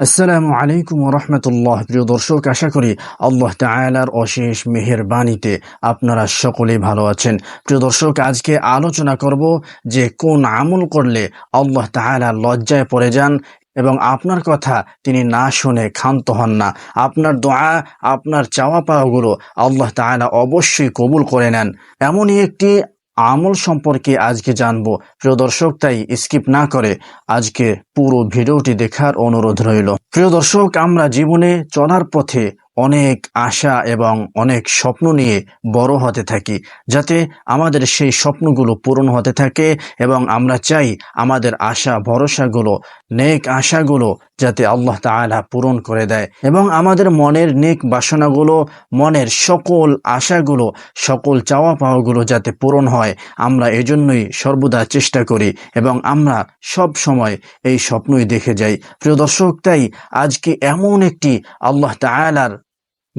আসসালামু আলাইকুম রহমতুল্লাহ। প্রিয় দর্শক, আশা করি আল্লাহ তাআলার অশেষ মেহেরবানিতে আপনারা সকলেই ভালো আছেন। প্রিয় দর্শক, আজকে আলোচনা করব যে কোন আমল করলে আল্লাহ তাআলা লজ্জায় পড়ে যান এবং আপনার কথা তিনি না শুনে ক্ষান্ত হন না। আপনার দোয়া, আপনার চাওয়া পাওয়াগুলো আল্লাহ তাআলা অবশ্যই কবুল করে নেন। এমনই একটি আমল সম্পর্কে আজকে জানব। প্রিয় দর্শক, তাই স্কিপ না করে আজকে পুরো ভিডিওটি দেখার অনুরোধ রইল। প্রিয় দর্শক, আমরা জীবনে চলার পথে অনেক আশা এবং অনেক স্বপ্ন নিয়ে বড় হতে থাকি, যাতে আমাদের সেই স্বপ্নগুলো পূরণ হতে থাকে এবং আমরা চাই আমাদের আশা, ভরসাগুলো, নেক আশাগুলো যাতে আল্লাহ তাআলা পূরণ করে দেয় এবং আমাদের মনের নেক বাসনাগুলো, মনের সকল আশাগুলো, সকল চাওয়া পাওয়াগুলো যাতে পূরণ হয়, আমরা এজন্যই সর্বদা চেষ্টা করি এবং আমরা সব সময় এই স্বপ্নই দেখে যাই। প্রিয় দর্শক, তাই আজকে এমন একটি আল্লাহ তাআলার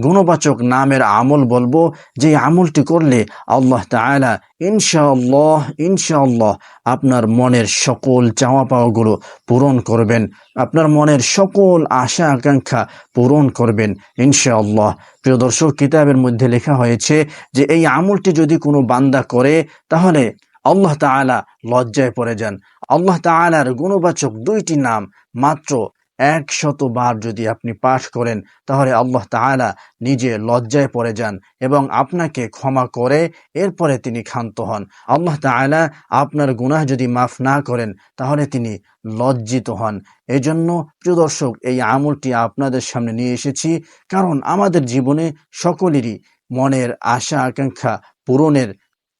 গুণবাচক নামের আমল বলব, যে আমলটি করলে আল্লাহ তাআলা ইনশাআল্লাহ ইনশাআল্লাহ আপনার মনের সকল চাওয়া পাওয়াগুলো পূরণ করবেন। আপনার মনের সকল আশা আকাঙ্ক্ষা পূরণ করবেন, ইনশাআল্লাহ। প্রিয় দর্শক, কিতাবের মধ্যে লেখা হয়েছে যে, এই আমলটি যদি কোনো বান্দা করে, তাহলে আল্লাহ তাআলা লজ্জায় পড়ে যান। আল্লাহ তাআলার গুণবাচক দুইটি নাম মাত্র একশত বার যদি আপনি পাঠ করেন, তাহলে আল্লাহ তাআলা নিজে লজ্জায় পড়ে যান এবং আপনাকে ক্ষমা করে এরপরে তিনি ক্ষান্ত হন। আল্লাহ তাআলা আপনার গুনাহ যদি মাফ না করেন, তাহলে তিনি লজ্জিত হন। এজন্য প্রিয় দর্শক, এই আমলটি আপনাদের সামনে নিয়ে এসেছি কারণ আমাদের জীবনে সকলেরই মনের আশা আকাঙ্ক্ষা পূরণের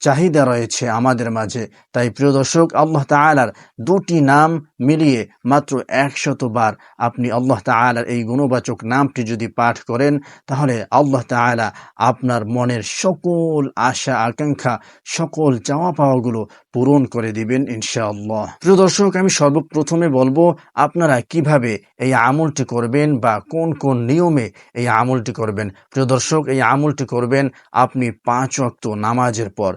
চাহিদা রয়েছে আমাদের মাঝে। তাই প্রিয় দর্শক, আল্লাহ তাআলার দুটি নাম মিলিয়ে মাত্র একশত বার আপনি আল্লাহ তাআলার এই গুণবাচক নামটি যদি পাঠ করেন, তাহলে আল্লাহ তাআলা আপনার মনের সকল আশা, আকাঙ্ক্ষা, সকল চাওয়া পাওয়াগুলো পূরণ করে দিবেন ইনশাআল্লাহ। প্রিয় দর্শক, আমি সর্বপ্রথমে বলব, আপনারা কীভাবে এই আমলটি করবেন বা কোন কোন নিয়মে এই আমলটি করবেন? প্রিয় দর্শক, এই আমলটি করবেন আপনি পাঁচ ওয়াক্ত নামাজের পর।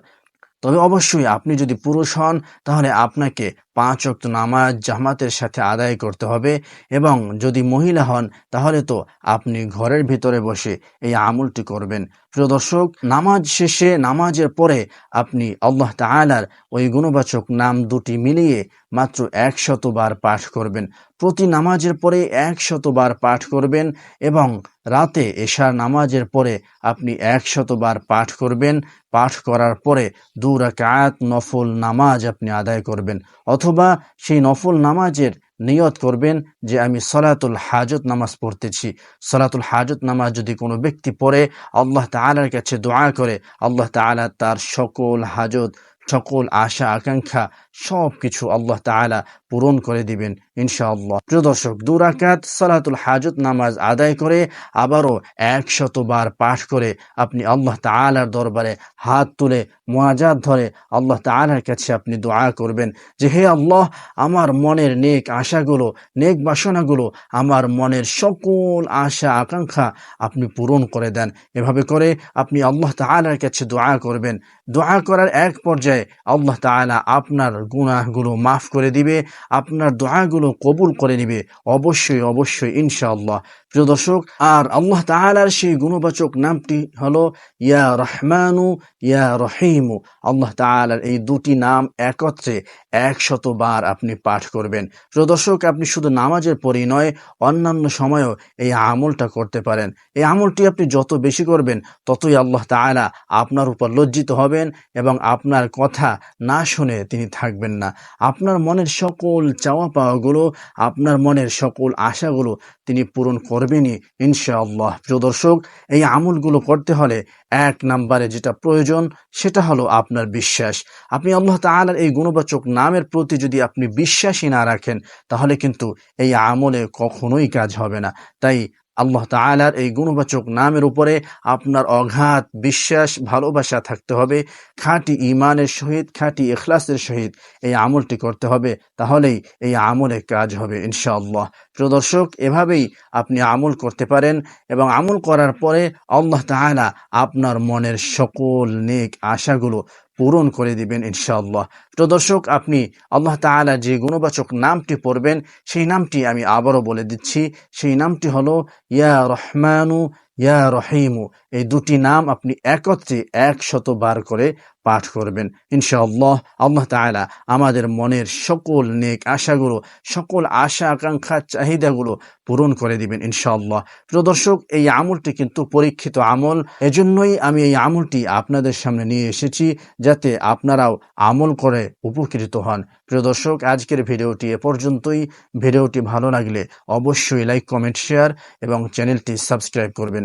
তবে অবশ্যই আপনি যদি পুরুষ হন তাহলে আপনাকে পাঁচ অক্ত নামাজ জামাতের সাথে আদায় করতে হবে এবং যদি মহিলা হন, তাহলে তো আপনি ঘরের ভিতরে বসে এই আমলটি করবেন। প্রিয় দর্শক, নামাজ শেষে, নামাজের পরে আপনি আল্লাহ তাআলার ওই গুণবাচক নাম দুটি মিলিয়ে মাত্র একশতবার পাঠ করবেন। প্রতি নামাজের পরে একশতবার পাঠ করবেন এবং রাতে এশার নামাজের পরে আপনি একশতবার পাঠ করবেন। পাঠ করার পরে দু রাকাত নফল নামাজ আপনি আদায় করবেন। অথবা সেই নফল নামাজের নিয়ত করবেন যে আমি সলাতুল হাজত নামাজ পড়তেছি। সলাতুল হাজত নামাজ যদি কোনো ব্যক্তি পড়ে, আল্লাহ তালার কাছে দোয়া করে, আল্লাহ তালা তার সকল হাজত সকল আশা, আকাঙ্ক্ষা সব কিছু আল্লাহ তাআলা পূরণ করে দিবেন ইনশাআল্লাহ। প্রিয় দর্শক দুরাকাত সালাতুল হাজত নামাজ আদায় করে আবারও একশতবার পাঠ করে আপনি আল্লাহ তাআলার দরবারে হাত তুলে মোয়াজাত ধরে আল্লাহ তাআলার কাছে আপনি দোয়া করবেন যে, হে আল্লাহ, আমার মনের নেক আশাগুলো, নেক বাসনাগুলো আমার মনের সকল আশা, আকাঙ্ক্ষা আপনি পূরণ করে দেন। এভাবে করে আপনি আল্লাহ তাআলার কাছে দোয়া করবেন। দোয়া করার এক পর্যায়ে আল্লাহ তাআলা আপনার গুনাহগুলো মাফ করে দিবে, আপনার দোয়াগুলো কবুল করে নিবে। অবশ্যই অবশ্যই, ইনশাআল্লাহ। প্রিয় দর্শক, আর আল্লাহ তাআলার সেই গুণবাচক নামটি হলো ইয়া রহমানু, ইয়া রহিমু। আল্লাহ তাআলার এই দুটি নাম একত্রে একশত বার আপনি পাঠ করবেন। প্রিয় দর্শক, আপনি শুধু নামাজের পরেই নয়, অন্যান্য সময়েও এই আমলটা করতে পারেন। এই আমলটি আপনি যত বেশি করবেন, ততই আল্লাহ তাআলা আপনার উপর লজ্জিত হবেন এবং আপনার কথা না শুনে তিনি থাকবেন না। আপনার মনের সকল চাওয়া পাওয়াগুলো আপনার মনের সকল আশাগুলো তিনি পূরণ করবেনই, ইনশাআল্লাহ। প্রিয় দর্শক, এই আমলগুলো করতে হলে এক নাম্বারে যেটা প্রয়োজন, সেটা হলো আপনার বিশ্বাস। আপনি আল্লাহ তাআলার এই গুণবাচক নামের প্রতি যদি আপনি বিশ্বাসই না রাখেন, তাহলে কিন্তু এই আমলে কখনোই কাজ হবে না। তাই আল্লাহ তাআলার এই গুণবাচক নামের উপরে আপনার অঘাত, বিশ্বাস, ভালোবাসা থাকতে হবে, খাঁটি ইমানের সহিত, খাঁটি এখলাসের সহিত এই আমলটি করতে হবে, তাহলেই এই আমলে কাজ হবে ইনশাআল্লাহ। প্রিয় দর্শক, এভাবেই আপনি আমল করতে পারেন এবং আমল করার পরে আল্লাহ তাআলা আপনার মনের সকল নেক আশাগুলো পূরণ করে দিবেন ইনশাআল্লাহ। তো দর্শক, আপনি আল্লাহ তালা যে গুণবাচক নামটি পড়বেন, সেই নামটি আমি আবারও বলে দিচ্ছি। সেই নামটি হলো, ইয়া রহমানু, ইয়া রহিমু। এই দুটি নাম আপনি একত্রে একশত বার করে পাঠ করবেন। ইনশাআল্লাহ আল্লাহ তাআলা আমাদের মনের সকল নেক আশাগুলো, সকল আশা আকাঙ্ক্ষা, চাহিদাগুলো পূরণ করে দিবেন ইনশাআল্লাহ। প্রিয় দর্শক, এই আমলটি কিন্তু পরীক্ষিত আমল। এজন্যই আমি এই আমলটি আপনাদের সামনে নিয়ে এসেছি যাতে আপনারাও আমল করে উপকৃত হন। প্রিয় দর্শক, আজকের ভিডিওটি এ পর্যন্তই। ভিডিওটি ভালো লাগলে অবশ্যই লাইক, কমেন্ট, শেয়ার এবং চ্যানেলটি সাবস্ক্রাইব করবেন।